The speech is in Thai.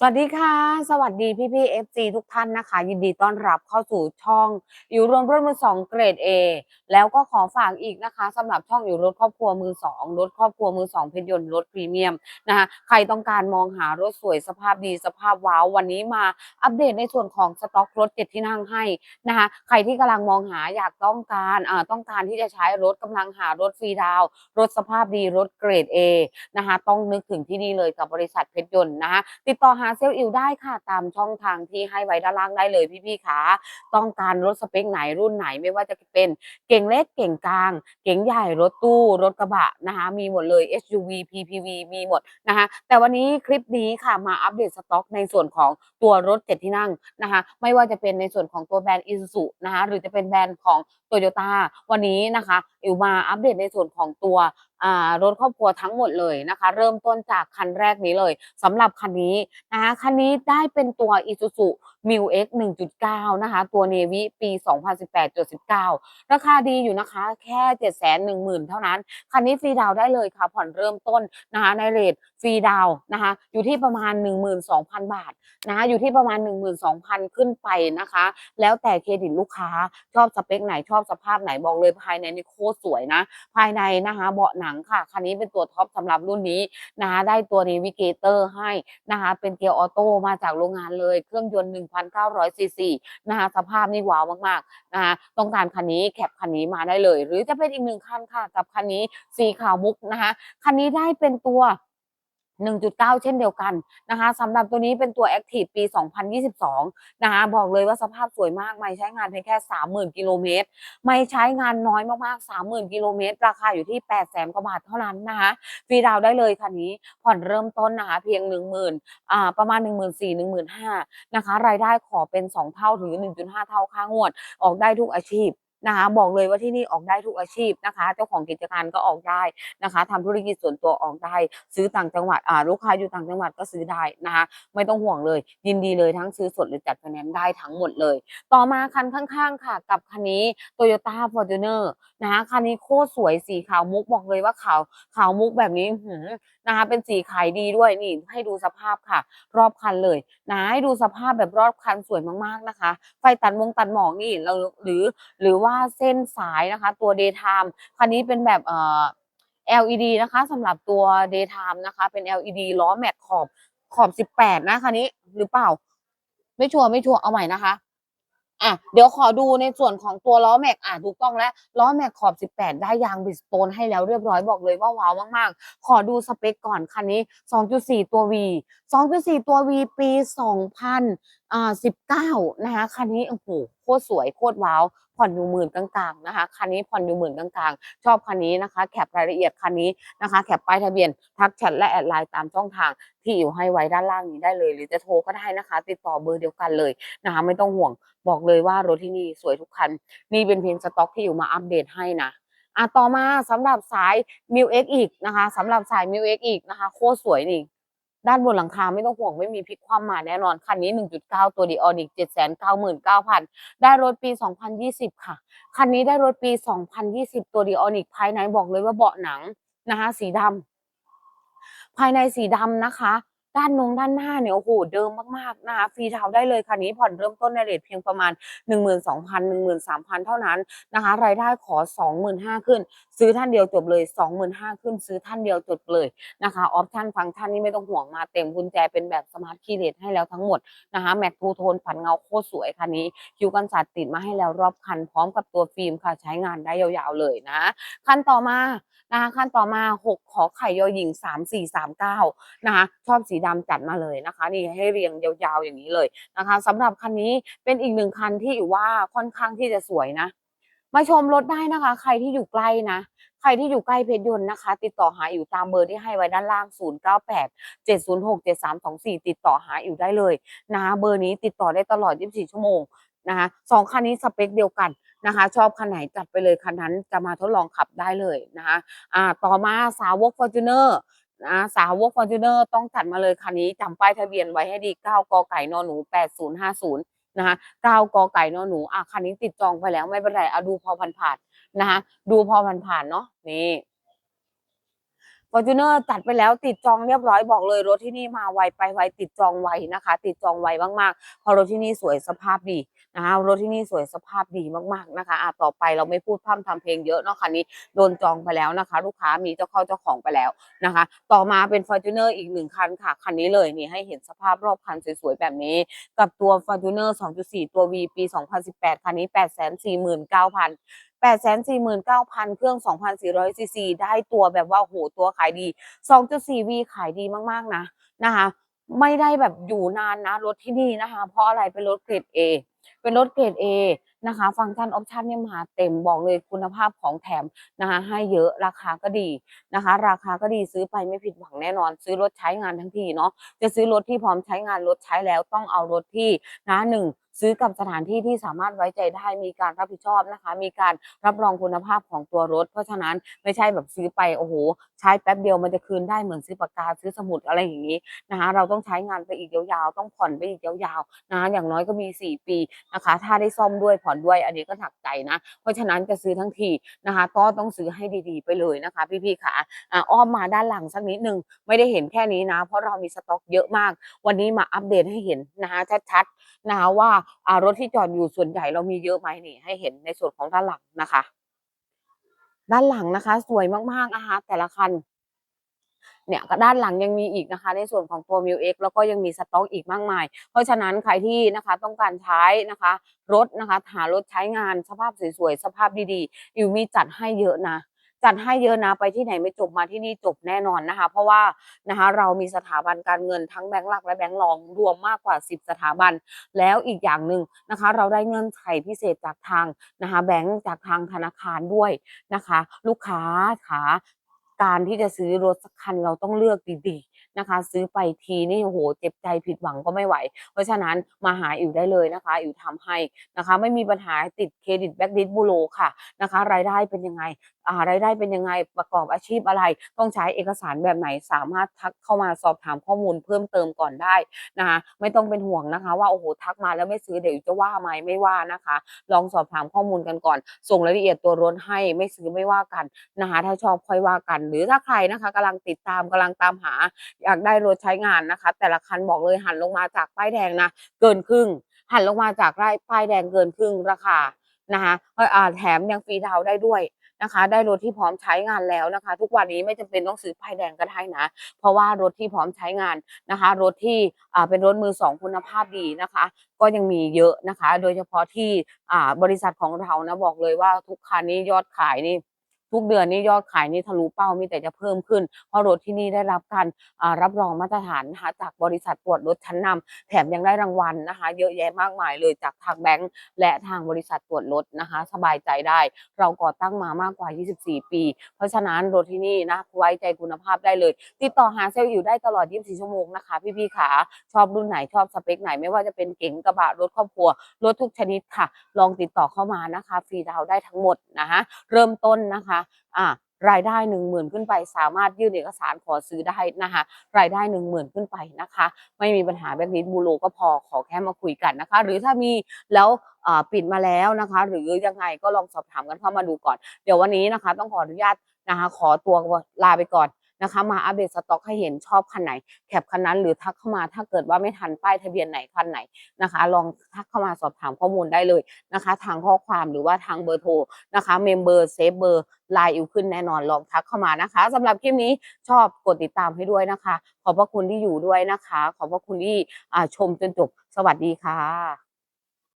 สวัสดีค่ะ สวัสดีพี่พี่เอฟซีทุกท่านนะคะ ยินดีต้อนรับเข้าสู่ช่อง อยู่รวมรถมือสองเกรด A แล้วก็ขอฝากอีกนะคะสำหรับช่องอยู่รถครอบครัวมือสองรถครอบครัวมือสองเพชรยนต์รถพรีเมียมนะคะใครต้องการมองหารถสวยสภาพดีสภาพว้าว วันนี้มาอัปเดตในส่วนของสต็อกรถเจ็ดที่นั่งให้นะคะ ใครที่กำลังมองหาอยากต้องการอ่าต้องการที่จะใช้รถกำลังหารถฟรีดาวรถสภาพดีรถเกรด A นะคะต้องนึกถึงที่นี่เลยกับบริษัทเพชรยนต์นะคะติดต่อหาเซลล์อิวได้ค่ะ ตามช่องทางที่ให้ไว้ด้านล่างได้เลยพี่ๆคะต้องการรถสเปคไหนรุ่นไหนไม่ว่าจะเป็นเก่งเล็กเก่งกลาง เก่งใหญ่รถตู้ รถกระบะนะคะมีหมดเลย SUV PPV มีหมดนะคะแต่วันนี้คลิปนี้ค่ะมาอัปเดตสต็อก ในส่วนของตัวรถเจ็ดที่นั่งนะคะไม่ว่าจะเป็นในส่วนของตัวแบรนด์ Isuzu นะคะหรือจะเป็นแบรนด์ของโตโยต้าวันนี้นะคะอิวมาอัปเดตในส่วนของตัวรถครอบครัวทั้งหมดเลยนะคะ เริ่มต้นจากคันแรกนี้เลยสำหรับคันนี้นะคะคันนี้ได้เป็นตัว Isuzu m i l X 1.9 นะคะ ตัว Navy ปี 2018-19 ราคาดีอยู่นะคะ แค่ 710,000 เท่านั้น คันนี้ฟรีดาวได้เลยค่ะ ผ่อนเริ่มต้นนะคะในเรทฟรีดาวน์นะคะ อยู่ที่ประมาณ 12,000 บาทนะคะอยู่ที่ประมาณ 12,000 ขึ้นไปนะคะ แล้วแต่เครดิตลูกค้าชอบสเปคไหนชอบสภาพไหนบอกเลยภายในนี่โคตรสวยนะ ภายในนะคะเบาะหนังค่ะ คันนี้เป็นตัวท็อปสำหรับรุ่นนี้นะคะได้ตัวนีวิเกเตอร์ให้นะคะเป็นเกียร์ออโต้มาจากโรงงานเลย เครื่องยนต์ 1,900ซีซีนะคะสภาพนี่ว้าวมากๆนะคะต้องการคันนี้แคปคันนี้มาได้เลย หรือจะเป็นอีกหนึ่งคันค่ะกับคันนี้สีขาวมุกนะคะคันนี้ได้เป็นตัว 1.9 เช่นเดียวกันนะคะสำหรับตัวนี้เป็นตัว Active ปี 2022 นะคะบอกเลยว่าสภาพสวยมาก ไม่ใช้งานเพียงแค่ 30,000 กิโลเมตร ไม่ใช้งานน้อยมาก ๆ 30,000 กิโลเมตร ราคาอยู่ที่ 800,000กว่าบาทเท่านั้นนะคะฟรีดาวได้เลยคันนี้ ผ่อนเริ่มต้นนะคะเพียง 10,000อ่าประมาณ 14,000 15,000นะคะ รายได้ขอเป็น 2 เท่าถึง 1.5 เท่าค่างวด ออกได้ทุกอาชีพ นะคะบอกเลยว่าที่นี่ออกได้ทุกอาชีพนะคะ เจ้าของกิจการก็ออกได้นะคะทำธุรกิจส่วนตัวออกได้ ซื้อต่างจังหวัดอ่าลูกค้าอยู่ต่างจังหวัดก็ซื้อได้นะคะ ไม่ต้องห่วงเลย ยินดีเลยทั้งซื้อสดหรือจัดไฟแนนซ์ได้ทั้งหมดเลย ต่อมาคันข้างๆค่ะ กับคันนี้ Toyota Fortuner นะคะคันนี้โคตรสวยสีขาวมุกบอกเลยว่าขาวขาวมุกแบบนี้หื นะคะเป็นสีขายดีด้วยนี่ให้ดูสภาพค่ะ รอบคันเลยนะให้ดูสภาพแบบรอบคันสวยมากๆนะคะ ไฟตัดมงตัดหมอกนี่เราหรือหรือว่าเส้นสายนะคะ ตัว daytime คันนี้เป็นแบบเอ่อ LED นะคะสำหรับตัว daytime นะคะ เป็น LED ล้อแม็กขอบขอบ 18 นะคันนี้หรือเปล่า ไม่ชัวร์ไม่ชัวร์เอาใหม่นะคะ อะเดี๋ยวขอดูในส่วนของตัวล้อแม็กอะถูกต้องแล้วล้อแม็กขอบ 18 ได้ยางบิสโตนให้แล้วเรียบร้อยบอกเลยว่าว้าวมากๆ ขอดูสเปคก่อนคันนี้ 2.4 ตัว V 2.4 ตัว V ปี 2000อ่า19 นะคะคันนี้โอ้โหโคตรสวยโคตรว้าวผ่อนอยู่หมื่นกลางๆนะคะคันนี้ผ่อนอยู่หมื่นกลางๆ ชอบคันนี้นะคะ แคปรายละเอียดคันนี้นะคะ แคปป้ายทะเบียนทักแชทและแอดไลน์ตามช่องทางที่อยู่ให้ไว้ด้านล่างนี้ได้เลย หรือจะโทรก็ได้นะคะ ติดต่อเบอร์เดียวกันเลยนะคะไม่ต้องห่วง บอกเลยว่ารถที่นี่สวยทุกคัน นี่เป็นเพียงสต็อกที่อยู่มาอัปเดตให้นะอะต่อมาสำหรับสาย m ิวเอ็กอีกนะคะสำหรับสาย m ิวเอ็กอีกนะคะ โคตรสวยนี่ด้านบนหลังคาไม่ต้องห่วงไม่มีพลิกคว่ำมาแน่นอน คันนี้ 1.9 ตัวดีออนิก799,000 ได้รถปี 2020 ค่ะ คันนี้ได้รถปี 2020 ตัวดีออนิกภายในบอกเลยว่าเบาะหนังนะคะ สีดำภายในสีดำนะคะ ด้านนงด้านหน้าเนี่ยโอ้โหเดิมมากๆนะคะฟรีดาวได้เลยคันนี้ผ่อนเริ่มต้นในเรทเพียงประมาณ 12,000 13,000 เท่านั้นนะคะรายได้ขอ 25,000ขึ้น ซื้อท่านเดียวจบเลย 25,000ขึ้น ซื้อท่านเดียวจบเลยนะคะออปชั่นฟังก์ชันนี่ไม่ต้องห่วงมาเต็มกุญแจเป็นแบบสมาร์ทคีย์เลสให้แล้วทั้งหมดนะคะแม็กทูโทนฝันเงาโคตรสวยคันนี้คิวกันสัตว์ติดมาให้แล้วรอบคันพร้อมกับตัวฟิล์มค่ะใช้งานได้ยาวๆเลยนะคันต่อมานะคะคันต่อมา 6 ขอไข่ยอหญิง 3439นะคะชอบสีดำจัดมาเลยนะคะ นี่ให้เรียงยาวๆอย่างนี้เลยนะคะสำหรับคันนี้เป็นอีกหนึ่งคันที่อยู่ว่าค่อนข้างที่จะสวยนะ มาชมรถได้นะคะ ใครที่อยู่ใกล้นะใครที่อยู่ใกล้เพชรยนต์นะคะ ติดต่อหาอยู่ตามเบอร์ที่ให้ไว้ด้านล่าง 098 706 7324 ติดต่อหาอยู่ได้เลยนะคะเบอร์นี้ติดต่อได้ตลอด 24 ชั่วโมงนะคะสองคันนี้สเปคเดียวกันนะคะ ชอบคันไหนจัดไปเลยคันนั้นจะมาทดลองขับได้เลยนะคะอ่าต่อมาสาวกฟอร์จูเนอร์ นะสาวกฟอร์จูเนอร์ต้องจัดมาเลยคันนี้จำป้ายทะเบียนไว้ให้ดี 9 กไก่นหนู 8050 นะคะ 9 กไก่นหนู อะคันนี้ติดจองไปแล้วไม่เป็นไรเอาดูพอผ่านๆนะคะดูพอผ่านๆเนาะนี่ฟอร์จูเนอร์จัดไปแล้วติดจองเรียบร้อยบอกเลยรถที่นี่มาไวไปไวติดจองไวนะคะ ติดจองไวมากๆเพราะรถที่นี่สวยสภาพดี นะคะรถที่นี่สวยสภาพดีมากๆนะคะอะต่อไปเราไม่พูดพร่ำทำเพลงเยอะเนาะคันนี้โดนจองไปแล้วนะคะ ลูกค้ามีเจ้าเข้าเจ้าของไปแล้วนะคะ ต่อมาเป็น f o r t u n e r อีกหนึ่งคันค่ะ คันนี้เลยนี่ให้เห็นสภาพรอบคันสวยๆแบบนี้ กับตัว f o r t u n e r 2.4 ตัว V ปี 2018 คันนี้ 849,000 849,000 เครื่อง 2,400ซีซีได้ตัวแบบว่าโหตัวขายดี 2.4V ขายดีมากๆนะนะคะ ไม่ได้แบบอยู่นานนะรถที่นี่นะคะ เพราะอะไรเป็นรถเกรด A เป็นรถเกรด A นะคะ ฟังก์ชันออปชันเนี่ยมาเต็มบอกเลยคุณภาพของแถมนะคะให้เยอะราคาก็ดีนะคะ ราคาก็ดีซื้อไปไม่ผิดหวังแน่นอน ซื้อรถใช้งานทั้งทีเนาะจะซื้อรถที่พร้อมใช้งานรถใช้แล้วต้องเอารถที่นะหนึ่ง ซื้อกับสถานที่ที่สามารถไว้ใจได้มีการรับผิดชอบนะคะ มีการรับรองคุณภาพของตัวรถ เพราะฉะนั้นไม่ใช่แบบซื้อไปโอ้โหใช้แป๊บเดียวมันจะคืนได้เหมือนซื้อปากกาซื้อสมุดอะไรอย่างนี้นะคะเราต้องใช้งานไปอีกยาวๆ ต้องผ่อนไปอีกยาวๆนะคะอย่างน้อยก็มี 4 ปีนะคะ ถ้าได้ซ่อมด้วยผ่อนด้วยอันนี้ก็หนักใจนะ เพราะฉะนั้นจะซื้อทั้งทีนะคะ ก็ต้องซื้อให้ดีๆ ไปเลยนะคะ พี่ๆค่ะอ้อมมาด้านหลังสักนิดนึงไม่ได้เห็นแค่นี้นะ เพราะเรามีสต็อกเยอะมาก วันนี้มาอัปเดตให้เห็นนะคะชัดๆนะคะว่ารถที่จอดอยู่ส่วนใหญ่เรามีเยอะไหมนี่ ให้เห็นในส่วนของด้านหลังนะคะ ด้านหลังนะคะ สวยมากๆนะคะแต่ละคัน เนี่ยก็ด้านหลังยังมีอีกนะคะ ในส่วนของตัว m ิวเอ็กแล้วก็ยังมีสต็อกอีกมากมาย เพราะฉะนั้นใครที่นะคะต้องการใช้นะคะ รถนะคะหารถใช้งานสภาพสวยๆสภาพดีๆอยู่มีจัดให้เยอะนะ จัดให้เยอะนะไปที่ไหนไม่จบมาที่นี่จบแน่นอนนะคะ เพราะว่านะคะเรามีสถาบันการเงินทั้งแบงก์หลักและแบงก์รองรวมมากกว่า 10 สถาบัน แล้วอีกอย่างหนึ่งนะคะ เราได้เงื่อนไขพิเศษจากทางนะคะแบงก์จากทางธนาคารด้วยนะคะ ลูกค้าขาการที่จะซื้อรถสักคันเราต้องเลือกดีๆ นะคะ ซื้อไปทีนี่โอ้โหเจ็บใจผิดหวังก็ไม่ไหว เพราะฉะนั้นมาหาอิ๋วได้เลยนะคะอิ๋วทำให้นะคะ ไม่มีปัญหาติดเครดิตแบ็กดิสบูโรค่ะนะคะ รายได้เป็นยังไงอ่ารายได้เป็นยังไงประกอบอาชีพอะไร ต้องใช้เอกสารแบบไหนสามารถทักเข้ามาสอบถามข้อมูลเพิ่มเติมก่อนได้นะคะไม่ต้องเป็นห่วงนะคะ ว่าโอ้โหทักมาแล้วไม่ซื้อเดี๋ยวจะว่าไหมไม่ว่านะคะ ลองสอบถามข้อมูลกันก่อน ส่งรายละเอียดตัวรถให้ไม่ซื้อไม่ว่ากันนะคะถ้าชอบค่อยว่ากัน หรือถ้าใครนะคะกำลังติดตามกำลังตามหาอยากได้รถใช้งานนะคะ แต่ละคันบอกเลยหันลงมาจากป้ายแดงนะเกินครึ่ง หันลงมาจากไร่ป้ายแดงเกินครึ่งราคานะคะอ่าแถมยังฟรีดาวได้ด้วยนะคะ ได้รถที่พร้อมใช้งานแล้วนะคะ ทุกวันนี้ไม่จำเป็นต้องซื้อป้ายแดงก็ได้นะ เพราะว่ารถที่พร้อมใช้งานนะคะ รถที่อ่าเป็นรถมือสองคุณภาพดีนะคะ ก็ยังมีเยอะนะคะ โดยเฉพาะที่อ่าบริษัทของเรานะบอกเลยว่าทุกคันนี้ยอดขายนี่ ทุกเดือนนี่ยอดขายนี่ทะลุเป้ามีแต่จะเพิ่มขึ้น เพราะรถที่นี่ได้รับการรับรองมาตรฐานนะคะจากบริษัทตรวจรถชั้นนำแถมยังได้รางวัลนะคะ เยอะแยะมากมายเลยจากทางแบงก์และทางบริษัทตรวจรถนะคะ สบายใจได้ เราก่อตั้งมามากกว่า 24 ปี เพราะฉะนั้นรถที่นี่นะไว้ใจคุณภาพได้เลย ติดต่อหาเซลล์อยู่ได้ตลอด 24 ชั่วโมงนะคะ พี่ๆขาชอบรุ่นไหนชอบสเปคไหนไม่ว่าจะเป็นเก๋งกระบะรถครอบครัวรถทุกชนิดค่ะ ลองติดต่อเข้ามานะคะ ฟรีดาวได้ทั้งหมดนะคะเริ่มต้นนะคะอ่ารายได้หนึ่งหมื่นขึ้นไป สามารถยื่นเอกสารขอซื้อได้นะคะ รายได้หนึ่งหมื่นขึ้นไปนะคะ ไม่มีปัญหาแบบนี้บูโรก็พอขอแค่มาคุยกันนะคะ หรือถ้ามีแล้วปิดมาแล้วนะคะ หรือยังไงก็ลองสอบถามกันเข้ามาดูก่อน เดี๋ยววันนี้นะคะ ต้องขออนุญาตนะคะ ขอตัวลาไปก่อน นะคะ มาอัปเดตสต็อกให้เห็นชอบคันไหน แคปคันนั้นหรือทักเข้ามาถ้าเกิดว่าไม่ทันป้ายทะเบียนไหนคันไหนนะคะ ลองทักเข้ามาสอบถามข้อมูลได้เลยนะคะ ทางข้อความหรือว่าทางเบอร์โทรนะคะเมมเบอร์เซฟเบอร์ไลน์อิวขึ้นแน่นอนลองทักเข้ามานะคะสำหรับคลิปนี้ชอบกดติดตามให้ด้วยนะคะ ขอบพระคุณที่อยู่ด้วยนะคะ ขอบพระคุณที่อ่าชมจนจบสวัสดีค่ะ